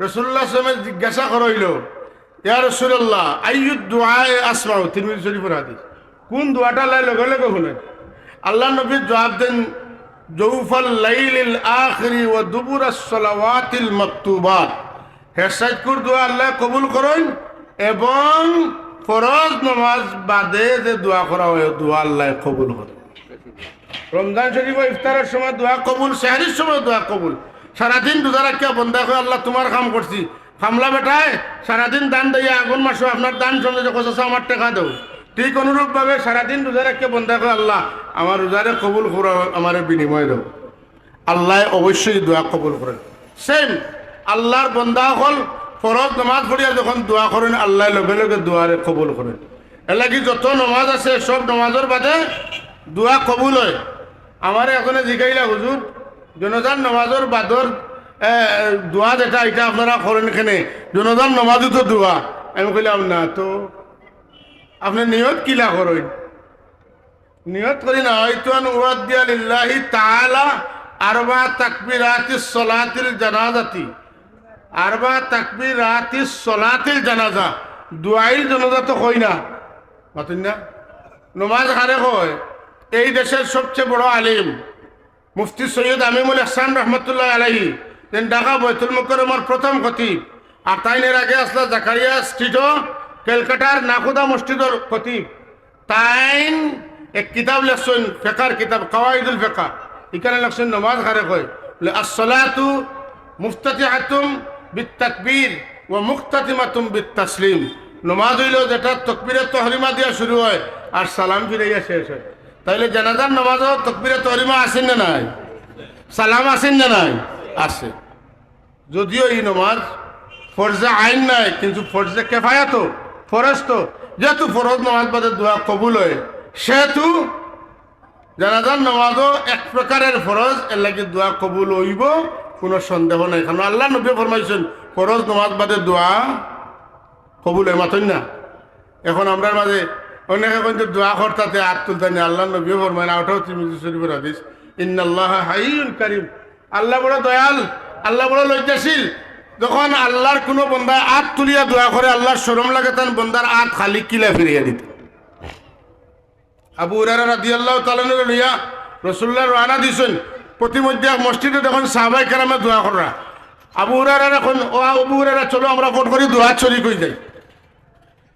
রসুল্লাহ সালামের জিজ্ঞাসা করইল, ইয়া রসুল্লাহ আইয়ুদ দোয়ায় আসমাও তিরমিজি শরীফের হাদিস। কোন দোয়াটা লাই লগে লগে শুনেন আল্লাহ নবী জবাব দেন, জৌফাল লাইলিল আখরি ও দুবুর সলাওয়াতিল মকতুবাত। হেসাইকুর দোয়া আল্লাহ কবুল করেন এবং ফরজ নমাজ বাদে যে দোয়া করা হয় দোয়া আল্লাহ কবুল করেন। রমজান শরীফ ইফতারের সময় দোয়া কবুল, সেহারির সময় দোয়া কবুল। সারাদিন রোজা রাখিয়া বন্ধা করে আল্লাহ তোমার কাম করছি। খামলা বেটায়, সারাদিন দান দিয়ে, আগুন মাসো আপনার দান সঙ্গে কোথাও আমার টাকা দেও। ঠিক অনুরূপভাবে সারাদিন রোজা রাখিয়া বন্ধা করে আল্লাহ আমার রোজারে কবুল করো আমার বিনিময় দেও। আল্লাহ অবশ্যই দোয়া কবুল করেন। সেম আল্লাহর বন্ধা হল ফরজ নমাজ পড়িয়া যখন দোয়া করেন, আল্লাহ লগে লগে দোয়ারে কবুল করেন। এলাকি যত নমাজ আছে, সব নমাজের বাদে দোয়া কবুল হয়। আমার এখানে জিগাইলা, হুজুর জনজান নমাজের বাদর দোয়া যেটা, এটা আপনারা করেন এখানে জনজান নমাজও তো দোয়া আমি কইলাম, না, তো আপনি নিয়ত কিলা করেন? নিয়ত করি না হয়তো উয়াদ্দিয়া লিল্লাহি তাআলা আরবা তাকবীরাতিস সলাতিল জানাজাতি। আরবা তাকবীরাতিস সলাতিল জানাজা। দুয়াইল জানাজা তো কই না। মাতুন না? নমাজ হারে কয়? এই দেশের সবচেয়ে বড় আলিম। মুফতি সৈয়দ আমিমুল ইহসান রহমতুল্লাহ আলাইহি দেন ঢাকা বৈতুল মুকরমর প্রথম খতিব। আর তাইনের আগে আসলা জাকারিয়া স্ট্রিটও ক্যালকাটার নাকুদা মসজিদর খতিব। তাইন এক কিতাব লেখছেন, ফেকার কিতাব, কাওয়াইদুল ফেকা। এখানে লেখছেন, নমাজ খারে কয় আসলাতু মুফতাতিহাতুম বিত্তাকবীর ও মুক্তাতিমাতুম বিত্তাসলিম। নমাজ হইল যেটা তকবীরের তহরিমা দিয়া শুরু হয়, আর সালাম ফিরাইয়া শেষ হয়। তাইলে জানাজার নমাজও তকবীরের তহরিমা আছেন না নাই? সালাম আছেন না নাই? আছে যদিও এই নমাজ ফরজে আইন নাই, কিন্তু ফরজে কেফায়াত ফরজ তো যেহেতু ফরজ নমাজ বাদে দোয়া কবুল হয়, সেহেতু জানাজার নমাজও এক প্রকারের ফরজ, এর লাগি দোয়া কবুল হইব, কোনো সন্দেহ নাই। কারণ আল্লাহ নবী ফরমাইছেন, ফরজ নমাজ বাদে দোয়া কবুল হয় মাতন না। এখন আমরা মাঝে অনেকে কিন্তু দোয়া করতাতে হাত তুলতানি আল্লাহ নবী ফরমাইন আউটাও তুমি শরীফের হাদিস। ইন্নাল্লাহ হাইয়ুন কারিম। আল্লাহ বড় দয়াল, আল্লাহ বড় লজ্জাশীল। যখন আল্লাহর কোনো বন্দায় আত তুলিয়া দোয়া করে, আল্লাহর শরম লাগে তান বন্দার আত খালি কিলা ফিরিয়া দিতে। আবু উরারা রাদি আল্লাহ তালানুর লইয়া রসুল্লাহ রানা দিছেন, প্রতিমধ্যে মসজিদে দেখুন সাহাবাই কেরামে দোয়া করা। আবু উরারার এখন ও আবু উরারা চলো আমরা ফোন করি দোয়ার চরি কই যাই।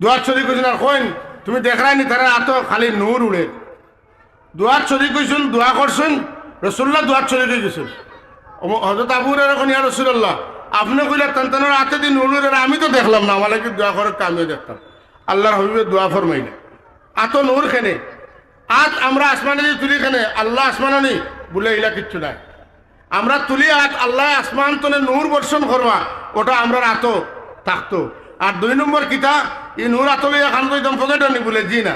দোয়ার চরি কইছেন আর কইন তুমি দেখায়নি তারা আত খালি নূর উড়ে দোয়ার চরি কইছেন দোয়া করছেন রসুল্লাহ দোয়ার চরি কই গেছেন হজরত আবু উরারা এখন ইয়া রসুল্লাহ আপনি কইলে তান্তানোর হাতে দিন নূর উড়ে আমি তো দেখলাম না আমার কি দোয়া করে আমিও দেখতাম। আল্লাহর হবিবের দোয়া ফরমাইলে আত নূর খেনে আজ আমরা আসমানে যে তুলি খেনে আল্লাহ আসমানে বলে এলা কিচ্ছু নাই। আমরা তুলি আজ আল্লাহ আসমান তনে নূর বর্ষণ করবা ওটা আমরা আতো থাকতো আর দুই নম্বর কিতা ই নূর আতলে এখান তো একদম পকেট নি বলে, জি না।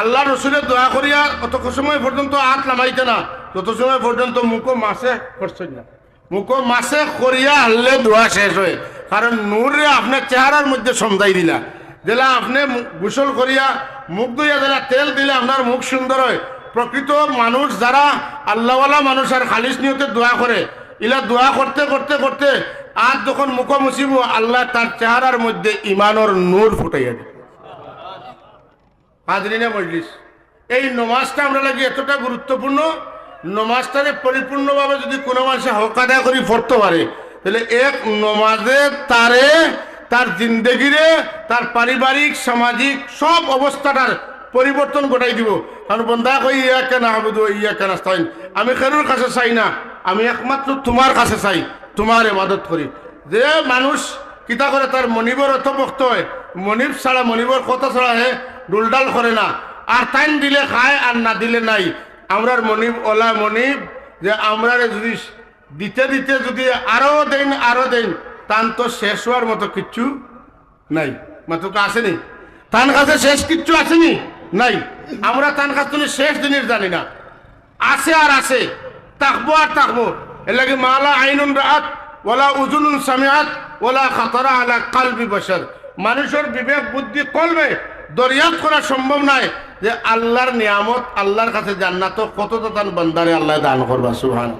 আল্লাহ রসুলের দোয়া করিয়া অত সময় পর্যন্ত হাত নামাইতে না, যত সময় পর্যন্ত মুখো মাসে করছেন না। মুখো মাসে করিয়া আনলে দোয়া শেষ হয়। কারণ নূরে আপনার চেহারার মধ্যে সমঝাই দিলা। যেলা আপনি গোসল করিয়া মুখ ধুইয়া যেলা তেল দিলে আপনার মুখ সুন্দর হয়। প্রকৃত মানুষ যারা আল্লাহওয়ালা মানুষ আর খালিস নিয়তে দোয়া করে, ইলা দোয়া করতে করতে করতে আর যখন মুখ মুছিব আল্লাহ তার চেহারার মধ্যে ইমানর নূর ফুটাইয়া দেয় হাজরিনে মজলিস, এই নমাজটা আমরা লাগি এতটা গুরুত্বপূর্ণ নমাজটাকে পরিপূর্ণভাবে যদি কোনো মানুষে হক আদায় করি, পড়তে পারে। তাহলে এক নমাজে তারে, তার জিন্দগিরে, তার পারিবারিক, সামাজিক সব অবস্থাটার পরিবর্তন ঘটাই দিব। কারণ বন্ধা কই ইয়া কেন আবুদু ইয়া কেন আমি কারোর কাছে চাই না, আমি একমাত্র তোমার কাছে চাই। তোমার এমাদত করি। যে মানুষ কিতা করে তার মনিবর অত বক্ত হয়। মনিব ছাড়া মনিবর কত ছাড়া হে ডুলডাল করে না। আর টাইম দিলে খায় আর না দিলে নাই। আমরার মনিব ওলা মনিব যে আমরা যদি দিতে দিতে যদি আরও দেন আরও দেন, তান তো শেষ হওয়ার মতো কিচ্ছু নাই। মাতুকে আসেনি তান কাছে শেষ কিচ্ছু আসেনি নাই। আমরা তান কাছে শেষ জিনিস জানি না। আছে আর আছে। তাকবো আর তাকবো। এর লাগে মালা আইনুন রাত ওলা উজুনুন সামিয়াত ওলা খাতারা আলা কালবি বসর মানুষের বিবেক, বুদ্ধি কলবে দরিয়াত করা সম্ভব নাই যে আল্লাহর নিয়ামত, আল্লাহর কাছে জান্নাত কত তান বন্দারে আল্লাহ দান করবা সুহান